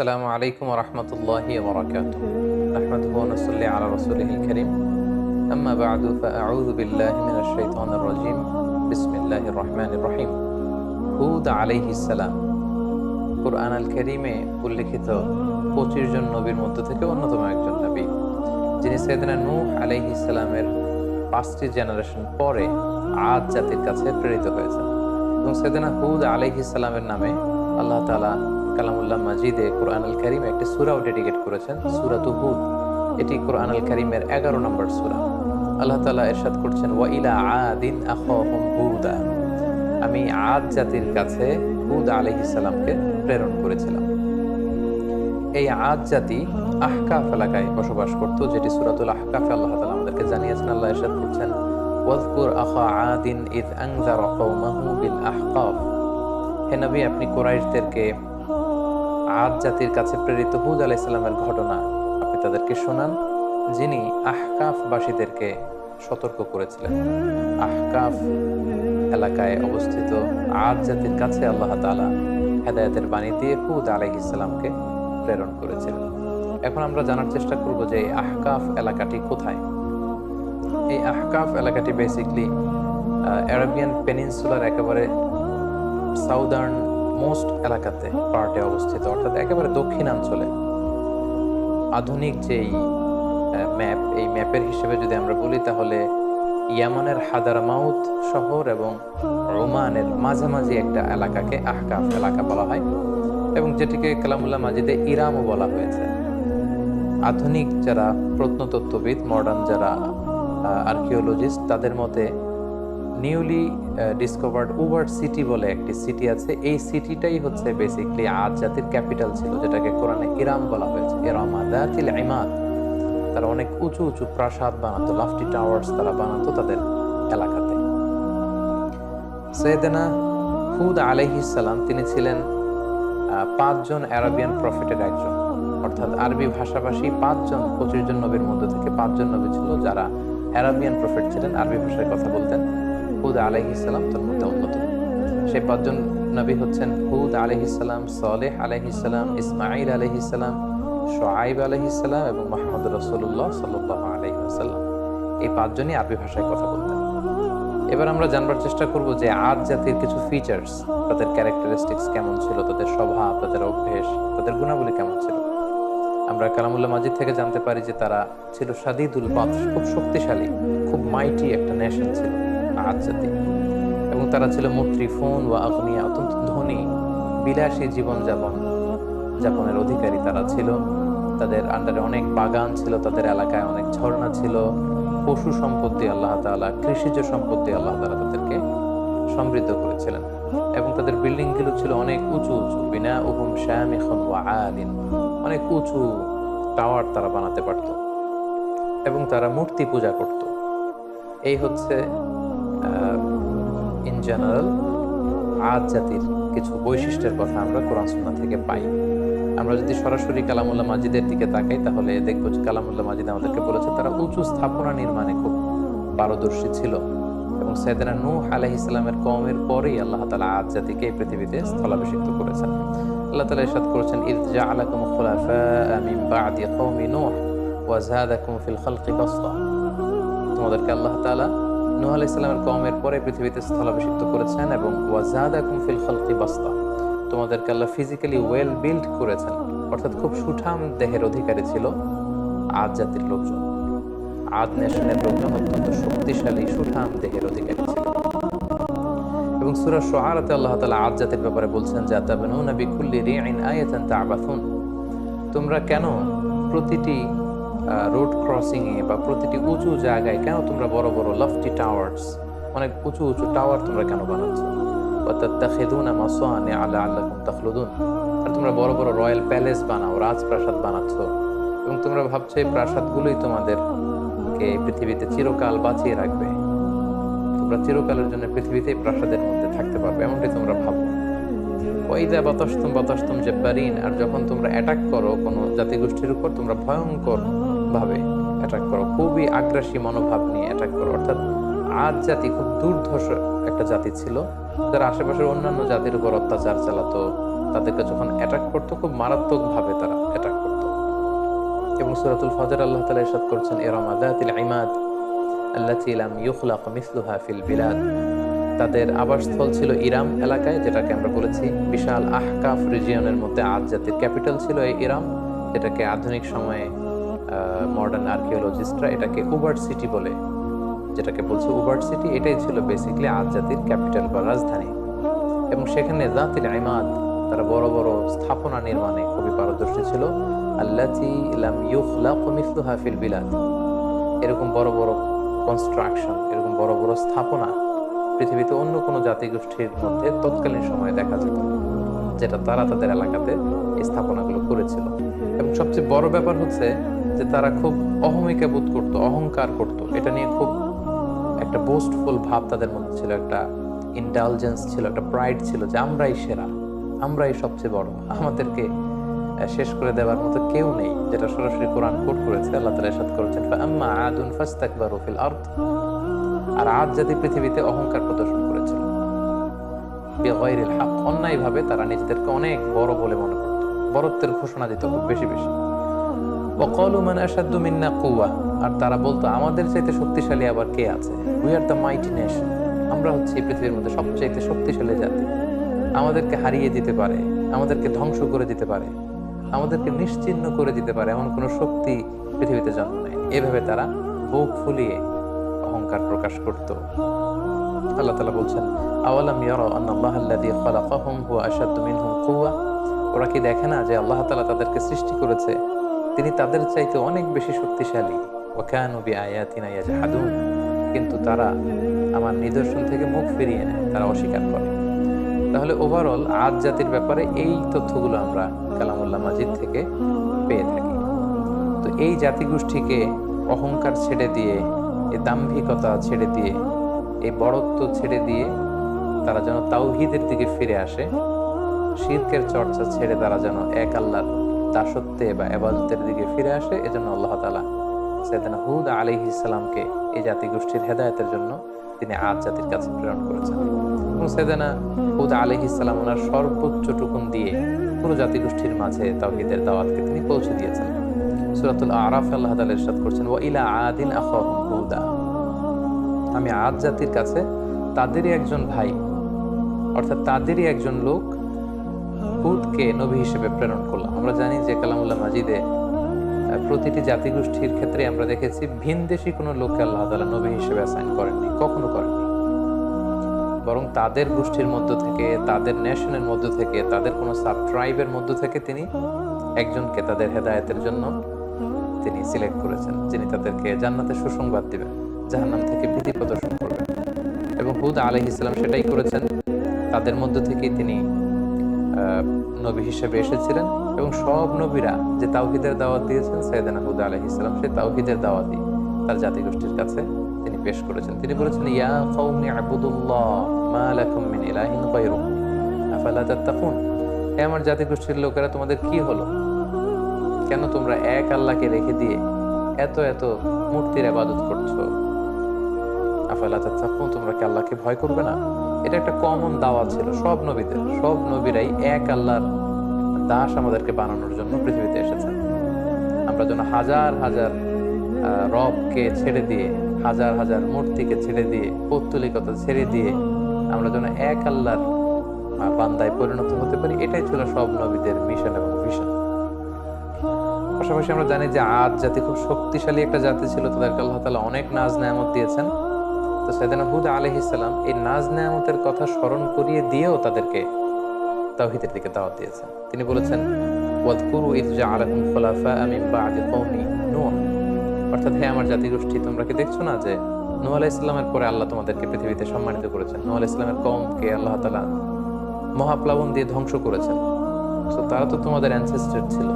السلام عليكم ورحمة الله وبركاته نحمده ونصلي على رسوله الكريم أما بعد فأعوذ بالله من الشيطان الرجيم بسم الله الرحمن الرحيم হুদ আলাইহিস সালাম কোরআন আল করিমে উল্লেখিত পঁচিশ জন নবীর মধ্যে থেকে অন্যতম একজন নবী যিনি সৈয়দনা নূহ আলাইহিস সালামের পাঁচটি জেনারেশন পরে আদ জাতির কাছে প্রেরিত হয়েছেন এবং সৈয়দনা হুদ আলাইহিস সালামের নামে আল্লাহ তাআলা কালামুল্লাহ মাজিদে কোরআন আল করিমে একটি সুরাও ডেডিকেট করেছেন, সুরাত হুদ। এটি কোরআন আল করিমের এগারো নম্বর সুরা। আল্লাহ তাআলা এরশাদ করছেন, ওয়া ইলা আদিন হুদা। আমি আদ জাতির কাছে হুদ আলাইহিস সালামকে প্রেরণ করেছিলাম। এই আদ জাতি আহকাফ এলাকায় বসবাস করত, যেটি সুরাতুল আহকাফে আল্লাহ তাআলা আমাদেরকে জানিয়েছেন। আল্লাহ এরশাদ করছেন, ওয়াজকুর আদিন ইদ কওমাহু বিল আহকাফ। হে নবী, আপনি কোরাইশদেরকে আদ জাতির কাছে প্রেরিত হুদ আলাইহিস সালামের ঘটনা আপনি তাদেরকে শোনান, যিনি আহকাফবাসীদেরকে সতর্ক করেছিলেন। আহকাফ এলাকায় অবস্থিত আদ জাতির কাছে আল্লাহ তাআলা হেদায়তের বাণী দিয়ে হুদ আলাইহিস সালামকে প্রেরণ করেছিলেন। এখন আমরা জানার চেষ্টা করব যে আহকাফ এলাকাটি কোথায়? এই আহকাফ এলাকাটি বেসিকলি অ্যারাবিয়ান পেনিনসুলার একেবারে সাউদার্ন মোস্ট এলাকাতে পার্টে অবস্থিত, অর্থাৎ একেবারে দক্ষিণাঞ্চলে। আধুনিক যেই ম্যাপ এই ম্যাপের হিসেবে যদি আমরা বলি, তাহলে ইয়ামানের হাদারামাউত শহর এবং রোমানের মাঝামাঝি একটা এলাকাকে আহকাফ এলাকা বলা হয় এবং যেটিকে কালামুল্লাহ মাজিদে ইরামও বলা হয়েছে। আধুনিক যারা প্রত্নতত্ত্ববিদ মডার্ন যারা আর্কিওলজিস্ট তাদের মতে নিউলি ডিসকভার্ড উবার সিটি বলে একটি সিটি আছে। এই সিটিটাই হচ্ছে বেসিকলি আজ জাতির ক্যাপিটাল ছিল, যেটাকে কোরআনে ইরাম বলা হয়েছে। ইরাম আদাতিল ইমাদ। তারা অনেক উঁচু উঁচু প্রাসাদ বানাতো লাফটি টাওয়ার্স তারা বানাতো তাদের এলাকাতে। সৈয়দেনা হুদ আলাইহিস সালাম, তিনি ছিলেন পাঁচজন অ্যারাবিয়ান প্রফিটের একজন। অর্থাৎ আরবি ভাষাভাষী পাঁচজন, পঁচিশ জন নবীর মধ্যে থেকে পাঁচজন নবী ছিল যারা অ্যারাবিয়ান প্রফিট ছিলেন। আরবি ভাষায় কথা বলতেন। হুদ আলাইহিসাল্লাম তার মধ্যে অন্যতম। সেই পাঁচজন নবী হচ্ছেন হুদ আলহিসাল্লাম সলেহ আলহিসাল্লাম ইসমাইল আলহিসাল্লাম শোয়াইব আলহিসাল্লাম এবং মোহাম্মদ রসুল্লাহ সাল্লাহ আলহিহাসাল্লাম এই পাঁচজনই আরবি ভাষায় কথা বলতেন। এবার আমরা জানবার চেষ্টা করব যে আজ জাতির কিছু ফিচার্স তাদের ক্যারেক্টারিস্টিক্স কেমন ছিল, তাদের স্বভাব, তাদের অভ্যেস, তাদের গুণাবলী কেমন ছিল? আমরা কালামুল্লাহ মাজিদ থেকে জানতে পারি যে তারা ছিল সাদিদুল বাদ খুব শক্তিশালী, খুব মাইটি একটা নেশন ছিল। আজ এবং তারা ছিল মৈত্রী ফোন বা আগ্নিয়া। অত্যন্ত ধনী, বিলাসী জীবনযাপন, যাপনের অধিকারী তারা ছিল। তাদের আন্ডারে অনেক বাগান ছিল, তাদের এলাকায় অনেক ঝর্ণা ছিল। পশু সম্পত্তি আল্লাহ তালা কৃষিজ সম্পত্তি আল্লাহ তালা তাদেরকে সমৃদ্ধ করেছিলেন। এবং তাদের বিল্ডিংগুলো ছিল অনেক উঁচু উঁচু। বিনা উহুম শ্যামিখন আদিন অনেক উঁচু টাওয়ার তারা বানাতে পারত। এবং তারা মূর্তি পূজা করত। এই হচ্ছে ইন জেনারেল আজ জাতির কিছু বৈশিষ্ট্যের কথা আমরা কোরআন সুন্না থেকে পাই। আমরা যদি সরাসরি কালামুল্লাহ মাজিদের দিকে তাকাই, তাহলে দেখব যে কালামুল্লাহ মাজিদ আমাদেরকে বলেছে তারা উঁচু স্থাপনা নির্মাণে খুব পারদর্শী ছিল। এবং সৈয়দনা নূহ আলাইহিস ইসলামের কওমের পরেই আল্লাহ তালা আজ জাতিকে এই পৃথিবীতে স্থলাভিষিক্ত করেছেন। আল্লাহ তালা ইরশাদ করেছেন ইয জাআলাকুম খুলাফা মিন বা'দি কওমি নূহ ওয়া যাদাকুম ফিল খালকি বাসতা। তোমাদেরকে আল্লাহ তাআলা নূহ আলাইহিস সালামের কওমের পরে পৃথিবীতে স্থলাভিষিক্ত করেছেন এবং ওয়া যাদাকুম ফিল খালকি বাসতা। তোমাদেরকে আল্লাহ ফিজিক্যালি ওয়েল বিল্ড করেছেন। অর্থাৎ খুব সুঠাম দেহের অধিকারী ছিল আজ জাতির লোকজন। আদ নেশনের লোকজন অত্যন্ত শক্তিশালী, সুঠাম দেহের অধিকারী ছিল। এবং সুরা সোহারাতে আল্লাহ তালা আদ জাতির ব্যাপারে বলছেন যে, আতাবানুনা বিকুল্লি রিআইন আয়াতান তাবাথুন তোমরা কেন প্রতিটি রোড ক্রসিংয়ে বা প্রতিটি উঁচু জায়গায় কেন তোমরা বড় বড় লফটি টাওয়ার্স অনেক উঁচু উঁচু টাওয়ার তোমরা কেন বানাচ্ছ? আর তোমরা বড় বড় রয়্যাল প্যালেস বানাও, রাজপ্রাসাদ বানাচ্ছ। এবং তোমরা ভাবছ এই প্রাসাদগুলোই তোমাদেরকে পৃথিবীতে চিরকাল বাঁচিয়ে রাখবে। তোমরা চিরকালের জন্য পৃথিবীতে প্রাসাদের মধ্যে থাকতে পারবে, এমনটি তোমরা ভাবো। ওইদা বাতাস্তম বাতাস্তম জব্বারিন, আর যখন তোমরা অ্যাটাক করো কোনো জাতিগোষ্ঠীর উপর, তোমরা ভয়ঙ্কর ভাবে অ্যাটাক করো। খুবই আগ্রাসী মনোভাব নিয়ে অ্যাটাক করো। অর্থাৎ আজ জাতি খুব দুর্ধর্ষ একটা জাতি ছিল। যারা আশেপাশের অন্যান্য জাতির উপর অত্যাচার চালাতো, তাদেরকে যখন অ্যাটাক করতো, খুব মারাত্মকভাবে তারা অ্যাটাক করতো। এবং সুরাতুল ফজর আল্লাহ তালা ইরশাদ করছেন এরম আদাতিল ইমাদ আল্লাতি ইলাম ইউখলাক মিসলুহা ফিল বিলাদ। তাদের আবাসস্থল ছিল ইরাম এলাকায়, যেটাকে আমরা বলেছি বিশাল আহকাফ রিজিয়নের মধ্যে আজ জাতির ক্যাপিটাল ছিল এই ইরাম, যেটাকে আধুনিক সময়ে মডার্ন আর্কিওলজিস্টরা এটাকে উবার্ট সিটি বলে, যেটাকে বলছে উবার্ট সিটি এটাই ছিল বেসিক্যালি আজ জাতির ক্যাপিটাল বা রাজধানী। এবং সেখানে জাতির ইমাদ, তারা বড় বড় স্থাপনা নির্মাণে খুবই পারদর্শী ছিল। আল্লাতি লাম ইউখলাক মিসলুহা ফিল বিলাদ। এরকম বড় বড় কনস্ট্রাকশন এরকম বড় বড় স্থাপনা পৃথিবীতে অন্য কোনো জাতিগোষ্ঠীর মধ্যে তৎকালীন সময়ে দেখা যেত। না। যেটা তারা তাদের এলাকাতে স্থাপনাগুলো করেছিল। এবং সবচেয়ে বড় ব্যাপার হচ্ছে যে তারা খুব অহমিকা বোধ করতো, অহংকার করত। এটা নিয়ে খুব একটা বোস্টফুল ভাব তাদের মধ্যে ছিল, একটা ইন্টালিজেন্স ছিল, একটা প্রাইড ছিল যে আমরাই সেরা, আমরাই সবচেয়ে বড়। আমাদেরকে শেষ করে দেওয়ার মতো কেউ নেই যেটা সরাসরি কোরআন কোট করেছে। আল্লাহ তালা সাদ করেছেন আম্মা আদুন আর আজ জাতি পৃথিবীতে অহংকার প্রদর্শন বেগয়রিল হক অন্যায়ভাবে তারা নিজেদেরকে অনেক বড় বলে মনে করত। বড়ত্বের ঘোষণা দিত খুব বেশি বেশি। ওয়াকালু মান আশাদ্দু মিন্না কুওয়া। আর তারা বলতো, আমাদের চাইতে শক্তিশালী আবার কে আছে? We are the mighty nation আমরা হচ্ছে এই পৃথিবীর মধ্যে সবচাইতে শক্তিশালী জাতি। আমাদেরকে হারিয়ে দিতে পারে, আমাদেরকে ধ্বংস করে দিতে পারে, আমাদেরকে নিশ্চিহ্ন করে দিতে পারে এমন কোনো শক্তি পৃথিবীতে জন্ম নেয় এভাবে তারা বুক ফুলিয়ে অহংকার প্রকাশ করত। আল্লাহ তাআলা বলছেন, আওয়ালাম ইয়ারা আন্নাল্লাহ আল্লাযী খালাকাহুম হুয়া আশাদ্দু মিনহুম কুওয়া? ওরা কি দেখে না যে আল্লাহ তাআলা তাদেরকে সৃষ্টি করেছে? তিনি তাদের চাইতে অনেক বেশি শক্তিশালী। ওয়া কানু বিআয়াতিনা ইয়াজহাদুন। কিন্তু তারা আমার নিদর্শন থেকে মুখ ফিরিয়ে নেয়, তারা অস্বীকার করে। তাহলে ওভারঅল আজ জাতির ব্যাপারে এই তথ্যগুলো আমরা কালামুল্লাহ মাজিদ থেকে পেয়ে থাকি। তো এই জাতিগোষ্ঠীকে অহংকার ছেড়ে দিয়ে এই দাম্ভিকতা ছেড়ে দিয়ে এই বড়ত্ব ছেড়ে দিয়ে তারা যেন তাওহিদের দিকে ফিরে আসে, শিরকের চর্চা ছেড়ে তারা যেন এক আল্লাহর দাসত্বে বা আবাদতের দিকে ফিরে আসে, এজন্য আল্লাহ তালা সৈয়দনা হুদ আলাইহি সালামকে এই জাতিগোষ্ঠীর হেদায়তের জন্য তিনি আজ জাতির কাছে প্রেরণ করেছেন। এবং সৈয়দনা হুদ আলাইহি সালাম ওনার সর্বোচ্চ টুকুন দিয়ে পুরো জাতিগোষ্ঠীর মাঝে তাওহিদের দাওয়াতকে তিনি পৌঁছে দিয়েছেন। সূরাতুল আরাফ আল্লাহ তাআলা ইরশাদ করছেন ও ইলা আদিন আহ হুদা। আমি আজ জাতির কাছে তাদেরই একজন ভাই, অর্থাৎ তাদেরই একজন লোক হুদকে নবী হিসেবে প্রেরণ করলাম। আমরা জানি যে কালামুল্লাহ মাজিদে প্রতিটি জাতিগোষ্ঠীর ক্ষেত্রে আমরা দেখেছি ভিনদেশি কোনো লোককে আল্লাহ তাআলা নবী হিসেবে অ্যাসাইন করেননি, কখনো করেননি। বরং তাদের গোষ্ঠীর মধ্য থেকে, তাদের নেশনের মধ্য থেকে, তাদের কোনো সাব ট্রাইবের মধ্য থেকে তিনি একজনকে তাদের হেদায়েতের জন্য তিনি সিলেক্ট করেছেন, যিনি তাদেরকে জান্নাতের সুসংবাদ দিবেন। জাহান্নাম থেকে ভীতি প্রদর্শন করবেন। এবং হুদ আলহ ইসলাম সেটাই করেছেন। তাদের মধ্য থেকেই তিনি নবী হিসেবে এসেছিলেন। এবং সব নবীরা যে তাওহিদের দাওয়াত দিয়েছেন সৈয়দানা হুদ আলহ ইসলাম সেই তাওহিদের দাওয়াতই তার জাতিগোষ্ঠীর কাছে তিনি পেশ করেছেন। তিনি বলেছেন, ইয়া কওমি আবুদুল্লাহ মা লাকুম মিন ইলাহিন গায়রুহু আফালা তাত্তাকুন? হে আমার জাতিগোষ্ঠীর লোকেরা, তোমাদের কি হলো? কেন তোমরা এক আল্লাহকে রেখে দিয়ে এত এত মূর্তির আবাদত করছ? আফালা তোমরা কি আল্লাহকে ভয় করবে না? এটা একটা কমন দাওয়া ছিল, সব নবীদের, সব নবীরাই এক আল্লাহর দাস আমাদেরকে বানানোর জন্য পৃথিবীতে এসেছেন আমরা যেন হাজার হাজার রবকে ছেড়ে দিয়ে, হাজার হাজার মূর্তিকে ছেড়ে দিয়ে, পৌত্তলিকতা ছেড়ে দিয়ে আমরা যেন এক আল্লাহর বান্দায় পরিণত হতে পারি, এটাই ছিল সব নবীদের মিশন এবং ভিশন পাশাপাশি আমরা জানি যে আজ জাতি খুব শক্তিশালী একটা জাতি ছিল, তাদেরকে আল্লাহ তালা অনেক নাজ নেয়ামত দিয়েছেন। তো সেদিন হুদ আলহ ইসলাম এই নাজ নেয়ামতের কথা স্মরণ করিয়ে দিয়েও তাদেরকে তাওহিদের দিকে দাওয়াত দিয়েছেন। তিনি বলেছেন অর্থাৎ, হে আমার জাতিগোষ্ঠী, তোমরা কি দেখছ না যে নূহ আলাইহিস সালামের পরে আল্লাহ তোমাদেরকে পৃথিবীতে সম্মানিত করেছেন? নূহ আলাইহিস সালামের কওমকে আল্লাহ তাআলা মহাপ্লাবন দিয়ে ধ্বংস করেছেন। তো তারা তো তোমাদের অ্যানসেস্টর ছিল।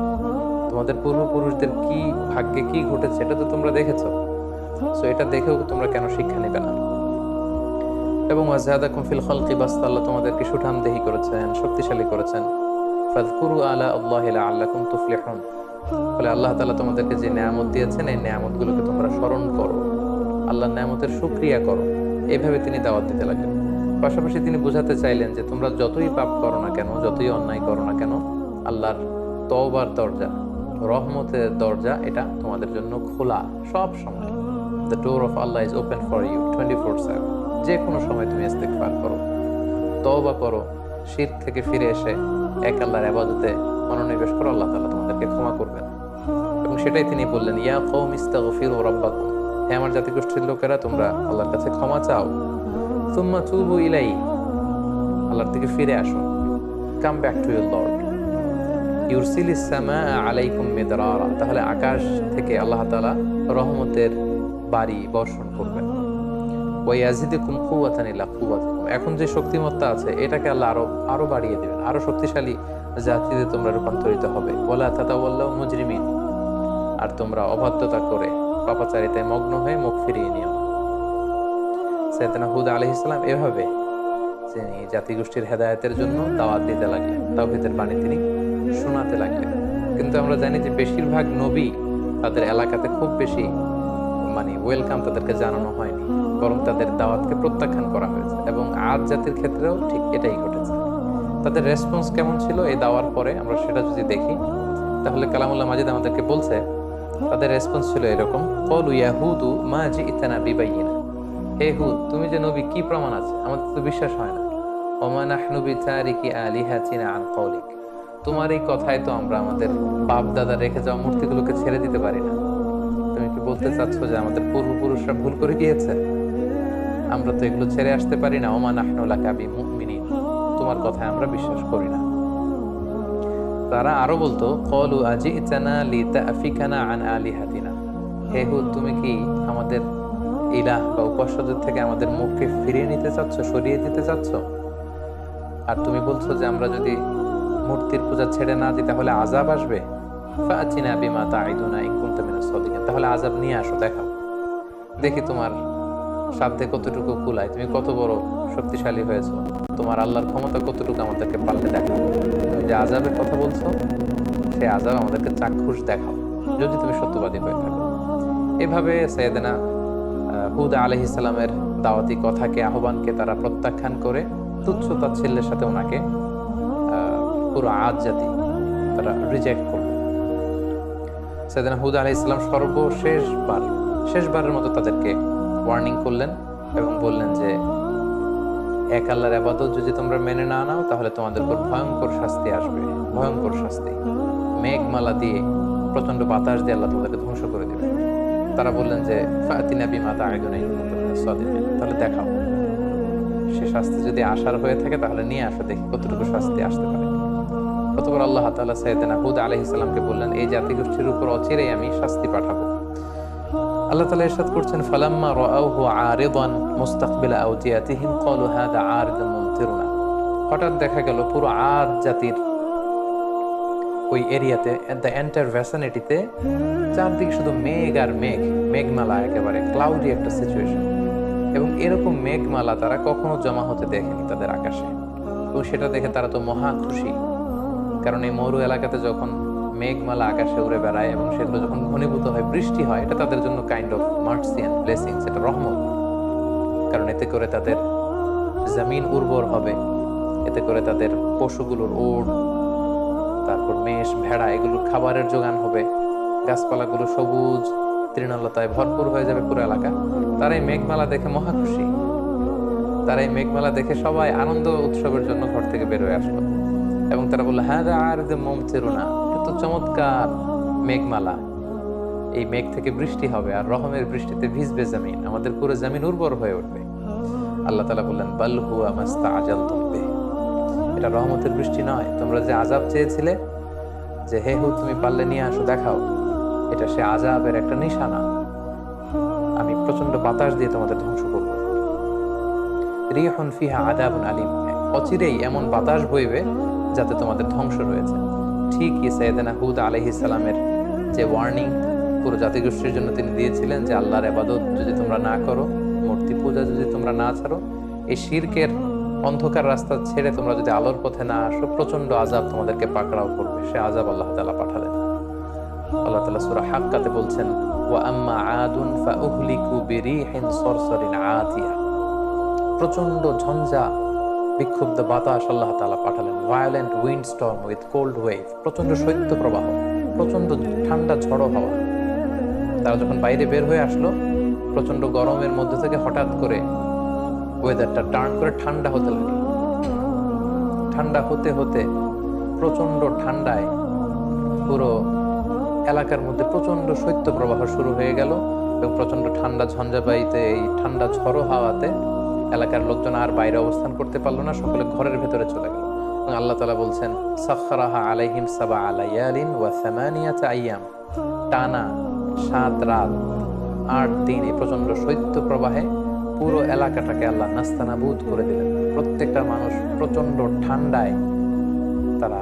তোমাদের পূর্বপুরুষদের কি ভাগ্যে কি ঘটেছে, এটা তো তোমরা দেখেছ। সো এটা দেখেও তোমরা কেন শিক্ষা নেবে না? এবং ওয়াজাদাকুম ফিল খালকি আল্লাহ করেছেন, শক্তিশালী করেছেন। ফাযকুরু আলা আল্লাহি লাআল্লাকুম তুফলিহুন। ফলে আল্লাহ তালা তোমাদেরকে যে নিয়ামত দিয়েছেন, এই নিয়ামতগুলোকে তোমরা স্মরণ করো। আল্লাহর নিয়ামতের শুকরিয়া করো। এইভাবে তিনি দাওয়াত দিতে লাগলেন। পাশাপাশি তিনি বোঝাতে চাইলেন যে তোমরা যতই পাপ করো না কেন, যতই অন্যায় করো না কেন, আল্লাহর তওবার দরজা, রহমতের দরজা এটা তোমাদের জন্য খোলা, সব সময় the door of Allah is open for you twenty four seven যে কোনো সময় তুমি ইস্তেগফার করো, তওবা করো শীত থেকে ফিরে এসে এক আল্লাহর আবাদতে মনোনিবেশ করো, আল্লাহ তাআলা তোমাদেরকে ক্ষমা করবেন। এবং সেটাই তিনি বললেন, ইয়া কৌম ইস্তাগফিরু রাব্বাকুম হে আমার জাতিগোষ্ঠীর লোকেরা, তোমরা আল্লাহর কাছে ক্ষমা চাও। সুম্মা তুবু ইলাই আল্লাহর দিকে ফিরে আসো। Come back to your lord. ইউরসিল ইসামা আলাইকুম মিদরারা, তাহলে আকাশ থেকে আল্লাহ তাআলা রহমতের বাড়ি বর্ষণ করবেন। ওই আজিদিকুম কুওয়াতান ইলা কুওয়াতিকুম। এখন যে শক্তিমত্তা আছে, এটাকে আল্লাহ আরও আরও বাড়িয়ে দিবেন। আরও শক্তিশালী জাতিতে তোমরা রূপান্তরিত হবে। ওয়ালা তাতাওয়াল্লাউ মুজরিমিন। আর তোমরা অবাধ্যতা করে পাপাচারিতায় মগ্ন হয়ে মুখ ফিরিয়ে নিও। সৈয়দনা হুদ আলহ ইসলাম এভাবে তিনি জাতিগোষ্ঠীর হেদায়তের জন্য দাওয়াত দিতে লাগলেন। তাওহিদের বাণী তিনি শোনাতে লাগলেন। কিন্তু আমরা জানি যে বেশিরভাগ নবী তাদের এলাকাতে খুব বেশি মানে ওয়েলকাম তাদেরকে জানানো হয়নি। বরং তাদের দাওয়াতকে প্রত্যাখ্যান করা হয়েছে এবং আজ জাতির ক্ষেত্রেও ঠিক এটাই ঘটেছে। তাদের রেসপন্স কেমন ছিল এই দাওয়ার পরে আমরা সেটা যদি দেখি, তাহলে কালামুল্লাহ মাজিদ আমাদেরকে বলছে, তাদের রেসপন্স ছিল এরকম, কলু ইয়াহুদু ইতানা বিবাইনা হে হুদ, তুমি যে নবী, কি প্রমাণ আছে? আমাদের তো বিশ্বাস হয় না। ওমা নাহনু বিতারিকি আলিহাতিনা আন কৌলিক। তোমার এই কথায় তো আমরা আমাদের বাপ দাদা রেখে যাওয়া মূর্তিগুলোকে ছেড়ে দিতে পারি না। তুমি কি বলতে চাচ্ছ যে আমাদের পূর্বপুরুষরা ভুল করে গিয়েছে? আমরা তো এগুলো ছেড়ে আসতে পারি না। ওমা নাহনু লাকা বিমুমিনিন। তোমার কথায় আমরা বিশ্বাস করি না। তারা আরও বলতো, কলু আজি ইতানা লিতা আফিকানা আন আলিহাতিনা। হে হুদ, তুমি কি আমাদের ইলাহ বা উপাস্যদের থেকে আমাদের মুখকে ফিরিয়ে নিতে চাচ্ছ, সরিয়ে দিতে চাচ্ছ? আর তুমি বলছো যে আমরা যদি মূর্তির পূজা ছেড়ে না দিই, তাহলে আজাব আসবে? ফাচিনা বিমা তাইদুনা ইন কুনতা মিনাস তাহলে আজাব নিয়ে আসো, দেখাও। দেখি তোমার সাধ্যে কতটুকু কুলায়? তুমি কত বড় শক্তিশালী হয়েছো। তোমার আল্লাহর ক্ষমতা কতটুকু আমাদেরকে পাল্টে দেখাও তুমি যে আজাবের কথা বলছো সে আজাব আমাদেরকে চাক্ষুষ দেখাও, যদি তুমি সত্যবাদী হয়ে থাকো। এভাবে সৈয়দনা হুদ আলহ ইসলামের দাওয়াতি কথাকে, আহ্বানকে তারা প্রত্যাখ্যান করে, তুচ্ছ তাচ্ছিল্যের সাথে ওনাকে পুরো আজ জাতি তারা রিজেক্ট করল। সেদিন হুদ আলহ ইসলাম সর্বশেষবার, শেষবারের মতো তাদেরকে ওয়ার্নিং করলেন এবং বললেন যে, এক আল্লাহর আবাদত যদি তোমরা মেনে না নাও, তাহলে তোমাদের উপর ভয়ঙ্কর শাস্তি আসবে, ভয়ঙ্কর শাস্তি। মেঘমালা দিয়ে প্রচণ্ড বাতাস দিয়ে আল্লাহ তোমাদেরকে ধ্বংস করে দেবে তারা বললেন যে, ফাতিনা বিমা তাইদুনাই তাহলে দেখাও, সে শাস্তি যদি আসার হয়ে থাকে, তাহলে নিয়ে আসো, দেখি কতটুকু শাস্তি আসতে পারে। কতবার আল্লাহ তাআলা সাইয়েদনা হুদ সালামকে বললেন, এই জাতিগোষ্ঠীর উপর অচিরেই আমি শাস্তি পাঠাবো। আল্লাহ তাআলা ইরশাদ করছেন, ফালাম্মা রাআউহু আরিদান মুস্তাকবিলা ক্বালু হাদা আরিদুম মুমতিরুনা হঠাৎ দেখা গেল পুরো আদ জাতির ওই এরিয়াতে দ্য এন্টার ভ্যাসানিটিতে চারদিকে শুধু মেঘ আর মেঘ, মেঘমালা একেবারে ক্লাউডি একটা সিচুয়েশন এবং এরকম মেঘমালা তারা কখনো জমা হতে দেখেনি তাদের আকাশে। এবং সেটা দেখে তারা তো মহা খুশি। কারণ এই মরু এলাকাতে যখন মেঘমালা আকাশে উড়ে বেড়ায় এবং সেগুলো যখন ঘনীভূত হয়, বৃষ্টি হয়, এটা তাদের জন্য কাইন্ড অফ মার্সিয়ান ব্লেসিংস এটা রহমত। কারণ এতে করে তাদের জমিন উর্বর হবে, এতে করে তাদের পশুগুলোর ওড়, তারপর মেষ, ভেড়া, এগুলোর খাবারের যোগান হবে, গাছপালাগুলো সবুজ, তৃণলতায় ভরপুর হয়ে যাবে পুরো এলাকা। তারা এই মেঘমালা দেখে মহা খুশি। মেঘমালা দেখে সবাই আনন্দ উৎসবের জন্য ঘর থেকে বেরোয় আসলো। এবং তারা বলল হ্যাঁ আর মোম চেরুনা চমৎকার মেঘমালা। এই মেঘ থেকে বৃষ্টি হবে আর রহমের বৃষ্টিতে ভিজবে জামিন। আমাদের পুরো জামিন উর্বর হয়ে উঠবে। আল্লাহ তালা বললেন, বাল হুয়া মাস্তা আজাল তুমবে এটা রহমতের বৃষ্টি নয়। তোমরা যে আজাব চেয়েছিলে, যে হে হু তুমি পারলে নিয়ে আসো, দেখাও। এটা সে আজাবের একটা নিশানা। আমি প্রচণ্ড বাতাস দিয়ে তোমাদের ধ্বংস করব। রিহন ফিহা আদাবুন আলিম। অচিরেই এমন বাতাস বইবে যাতে তোমাদের ধ্বংস রয়েছে। ঠিকই সৈয়দানা হুদ আলহি সালামের যে ওয়ার্নিং পুরো জাতিগোষ্ঠীর জন্য তিনি দিয়েছিলেন যে আল্লাহর আবাদত যদি তোমরা না করো, মূর্তি পূজা যদি তোমরা না ছাড়ো, এই শিরকের অন্ধকার রাস্তা ছেড়ে তোমরা যদি আলোর পথে না আসো প্রচণ্ড আজাব তোমাদেরকে পাকড়াও করবে। সে আজাব আল্লাহ তালা পাঠালেন। আল্লাহ তালা সুরা হাক্কাতে বলছেন, ওয়া আম্মা প্রচণ্ড ঝঞ্ঝা বিক্ষুব্ধ বাতাস আল্লাহ তালা পাঠালেন। Violent wind storm with cold wave প্রচণ্ড শৈত্য প্রবাহ প্রচণ্ড ঠান্ডা ঝড়ো হাওয়া। তারা যখন বাইরে বের হয়ে আসলো প্রচণ্ড গরমের মধ্যে থেকে হঠাৎ করে ওয়েদারটা টার্ন করে ঠান্ডা হতে লাগল। ঠান্ডা হতে হতে প্রচণ্ড ঠান্ডায় পুরো এলাকার মধ্যে প্রচণ্ড শৈত্য প্রবাহ শুরু হয়ে গেল এবং প্রচণ্ড ঠান্ডা ঝঞ্ঝাবাইতে এই ঠান্ডা ঝড়ো হাওয়াতে এলাকার লোকজন আর বাইরে অবস্থান করতে পারল না, সকলে ঘরের ভেতরে চলে গেল। আল্লাহ তালা বলছেন, সাখরাহা আলাইহিম সাবা আলাইয়ালিন ওয়া সামানিয়াতা আইয়াম। টানা সাত রাত, আট দিন এই প্রচণ্ড শৈত্য প্রবাহে পুরো এলাকাটাকে আল্লাহ নাস্তানাবুদ করে দিলেন। প্রত্যেকটা মানুষ প্রচণ্ড ঠান্ডায় তারা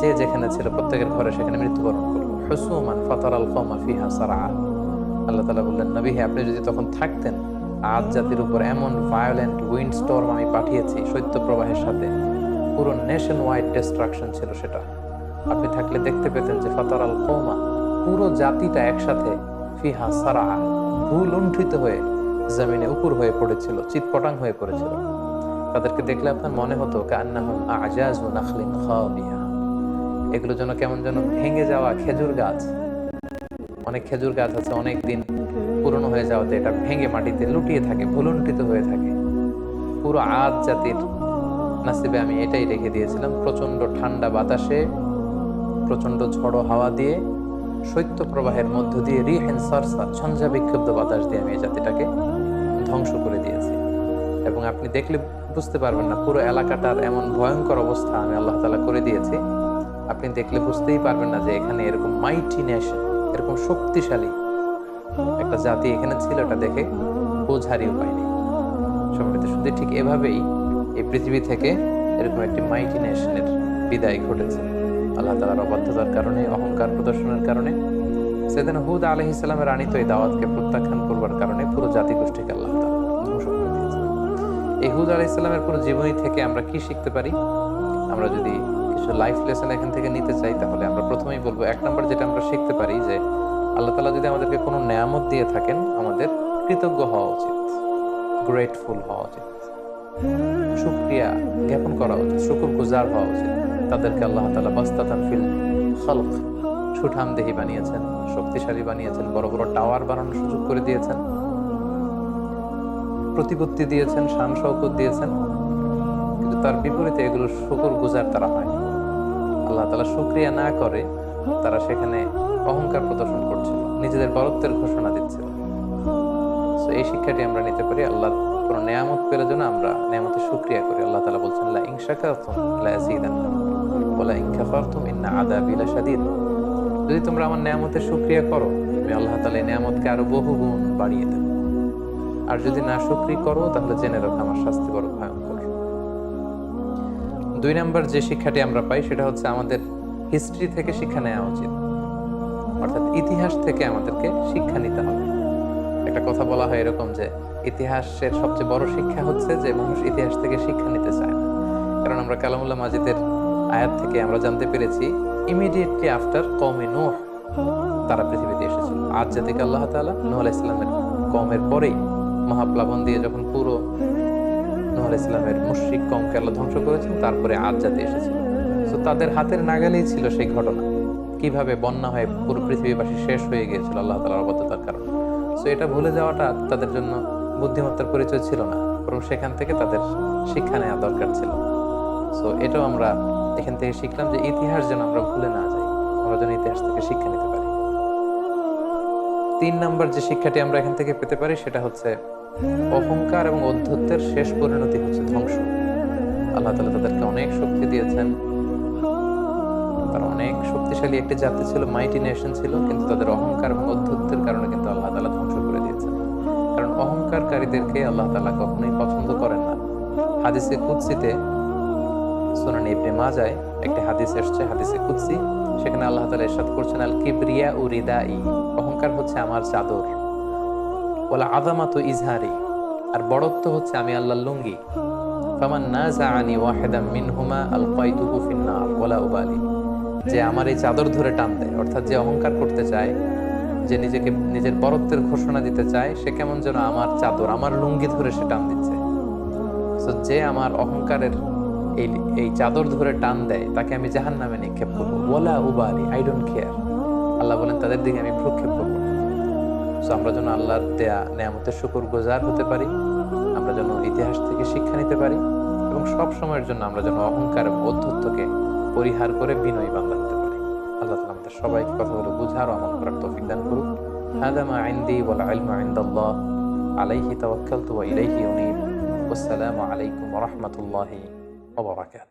যে যেখানে ছিল প্রত্যেকের ঘরে সেখানে মৃত্যুবরণ করল। হুসুমান ফাতারাল কমা ফিহা সারা আল্লাহ তালা বললেন, নবী, আপনি যদি তখন থাকতেন আজ জাতির উপর এমন ভায়োলেন্ট উইন্ড স্টর্ম আমি পাঠিয়েছি শৈত্য প্রবাহের সাথে। পুরো নেশন ওয়াইড ডিস্ট্রাকশন ছিল সেটা। আপনি থাকলে দেখতে পেতেন যে ফাতার আল কৌমা পুরো জাতিটা একসাথে ফিহা সারা ভুলুণ্ঠিত হয়ে জমিনে উপর হয়ে পড়েছিল, চিৎপটাং হয়ে পড়েছিল। তাদেরকে দেখলে আপনার মনে হতো আজাজু এগুলো যেন কেমন যেন ভেঙে যাওয়া খেজুর গাছ। অনেক খেজুর গাছ আছে, অনেক দিন পুরনো হয়ে যাওয়াতে এটা ভেঙে মাটিতে লুটিয়ে থাকে, ভুলুণ্ঠিত হয়ে থাকে। পুরো আজ জাতির নাসিবে আমি এটাই রেখে দিয়েছিলাম প্রচণ্ড ঠান্ডা বাতাসে প্রচণ্ড ঝড়ো হাওয়া দিয়ে, শৈত্য প্রবাহের মধ্য দিয়ে রিহেন সরসা ঝঞ্ঝা বিক্ষুব্ধ বাতাস দিয়ে আমি এই জাতিটাকে ধ্বংস করে দিয়েছি। এবং আপনি দেখলে বুঝতে পারবেন না, পুরো এলাকাটার এমন ভয়ঙ্কর অবস্থা আমি আল্লাহ তালা করে দিয়েছি। আপনি দেখলে বুঝতেই পারবেন না যে এখানে এরকম মাইটি নেশন এরকম শক্তিশালী একটা জাতি এখানে ছিল এটা দেখে বোঝারই উপায় নেই সম্মানিত শুধু ঠিক এভাবেই এই পৃথিবী থেকে এরকম একটি মাইটি নেশনের বিদায় ঘটেছে। আল্লাহ তালার অবাধ্যতার কারণে, অহংকার প্রদর্শনের কারণে। সেদিন হুদ আলহ ইসলামের আনিত এই দাওয়াতকে প্রত্যাখ্যান করবার কারণে পুরো আল্লাহ ধ্বংস করে দিয়েছে। এই হুদ আলহ ইসলামের পুরো জীবনী থেকে আমরা কি শিখতে পারি? আমরা যদি কিছু লাইফ লেসন এখান থেকে নিতে চাই, তাহলে আমরা প্রথমেই বলব, এক নম্বর যেটা আমরা শিখতে পারি যে আল্লাহ তালা যদি আমাদেরকে কোনো নেয়ামত দিয়ে থাকেন, আমাদের কৃতজ্ঞ হওয়া উচিত গ্রেটফুল হওয়া উচিত, শুক্রিয়া জ্ঞাপন করা উচিত শুকুর গুজার হওয়া উচিত। তাদেরকে আল্লাহ তালা বাস্তাতান ফিল খালক, সুঠাম দেহি বানিয়েছেন, শক্তিশালী বানিয়েছেন, বড় বড় টাওয়ার বানানোর সুযোগ করে দিয়েছেন, প্রতিপত্তি দিয়েছেন, শান শৌকত দিয়েছেন, কিন্তু তার বিপরীতে এগুলো শুকুর গুজার তারা হয় আল্লাহ তালা শুক্রিয়া না করে তারা সেখানে অহংকার প্রদর্শন করছিল, নিজেদের বরত্বের ঘোষণা দিচ্ছিল তো এই শিক্ষাটি আমরা নিতে পারি আল্লাহ কোনো নেয়ামত পেলে যেন আমরা নেয়ামতের শুক্রিয়া করি। আল্লাহ তালা বলছেন, লা ইনশাকারতুম লা ইয়াজিদান্নাকুম ওয়া লা ইন ইন্না আযাবি লাশাদীদ। যদি তোমরা আমার নেয়ামতের শুক্রিয়া করো আমি আল্লাহ তাআলা এই নেয়ামতকে আরও বহু গুণ বাড়িয়ে দেব। আর যদি না শুকরি করো, তাহলে জেনে রাখো আমার শাস্তি বড় ভয়ঙ্কর। দুই নাম্বার যে শিক্ষাটি আমরা পাই, সেটা হচ্ছে আমাদের হিস্ট্রি থেকে শিক্ষা নেওয়া উচিত। অর্থাৎ ইতিহাস থেকে আমাদেরকে শিক্ষা নিতে হবে। একটা কথা বলা হয় এরকম যে, ইতিহাসের সবচেয়ে বড় শিক্ষা হচ্ছে যে, মানুষ ইতিহাস থেকে শিক্ষা নিতে চায় না। কারণ আমরা কালামুল্লাহ মাজিদের আয়াত থেকে আমরা জানতে পেরেছি ইমিডিয়েটলি আফটার কমে নোহ তারা পৃথিবীতে এসেছিল। আজ জাতিকে আল্লাহ তাআলা নূহ আলাইহিস সালামের কমের পরেই মহাপ্লাবন দিয়ে যখন পুরো নূহ আলাইহিস সালামের মুশরিক কমকে আল্লাহ ধ্বংস করেছেন, তারপরে আজ জাতি এসেছিল। তাদের হাতের নাগালেই ছিল সেই ঘটনা। কীভাবে বন্যা হয়ে পুরো পৃথিবীবাসী শেষ হয়ে গিয়েছিল আল্লাহ তালার অবদ্ধতার কারণে। সো এটা ভুলে যাওয়াটা তাদের জন্য বুদ্ধিমত্তার পরিচয় ছিল না, বরং সেখান থেকে তাদের শিক্ষা নেওয়া দরকার ছিল। সো এটাও আমরা এখান থেকে শিখলাম যে ইতিহাস যেন আমরা ভুলে না যাই, আমরা যেন ইতিহাস থেকে শিক্ষা নিতে পারি। তিন নম্বর যে শিক্ষাটি আমরা এখান থেকে পেতে পারি সেটা হচ্ছে অহংকার এবং অধ্যত্বের শেষ পরিণতি হচ্ছে ধ্বংস। আল্লাহ তালা তাদেরকে অনেক শক্তি দিয়েছেন। তারা অনেক শক্তিশালী একটি জাতি ছিল মাইটি নেশন ছিল, কিন্তু তাদের অহংকার এবং অধ্যত্বের কারণে কিন্তু আল্লাহ তালা ধ্বংস করে দিয়েছেন। কারণ অহংকারকারীদেরকে আল্লাহ তালা কখনোই পছন্দ করেন না। হাদিসে কুৎসিতে সুনানি ইবনে মাজায় একটি হাদিস এসছে, হাদিসে কুৎসি সেখানে আল্লাহ তালা এরশাদ করছেন, আল কিবরিয়া ও রিদাই অহংকার হচ্ছে আমার চাদর ওলা আদামাত ইজহারি আর বড়ত্ব হচ্ছে আমি আল্লাহ লুঙ্গি ফামান নাযাআনি ওয়াহিদাম মিনহুমা আলকাইতুহু ফিন্নার ওয়ালা উবালি যে আমার এই চাদর ধরে টান দেয়, অর্থাৎ যে অহংকার করতে চায়, যে নিজেকে, নিজের বরত্বের ঘোষণা দিতে চায়, সে কেমন যেন আমার চাদর, আমার লুঙ্গি ধরে সে টান দিচ্ছে। তো যে আমার অহংকারের এই এই চাদর ধরে টান দেয়, তাকে আমি জাহান নামে নিক্ষেপ করব। ওলা উবারি আই ডোন্ট কেয়ার আল্লাহ বলেন, তাদের দিকে আমি ভ্রুক্ষেপ করব So, আমরা যেন আল্লাহর দেয়া নেয়ামতের শুকর গোজার হতে পারি, আমরা যেন ইতিহাস থেকে শিক্ষা নিতে পারি, এবং সব সময়ের জন্য আমরা যেন অহংকার এবং অধ্যত্বকে পরিহার করে বিনয়ী বান্দা হতে পারি আল্লাহ তালা আমাদের সবাইকে কথাগুলো বুঝার ও আমল করার তৌফিক দান করুক هذا ما عندي والعلم عند الله عليه توكلت وإليه أنيب والسلام عليكم ورحمة الله وبركاته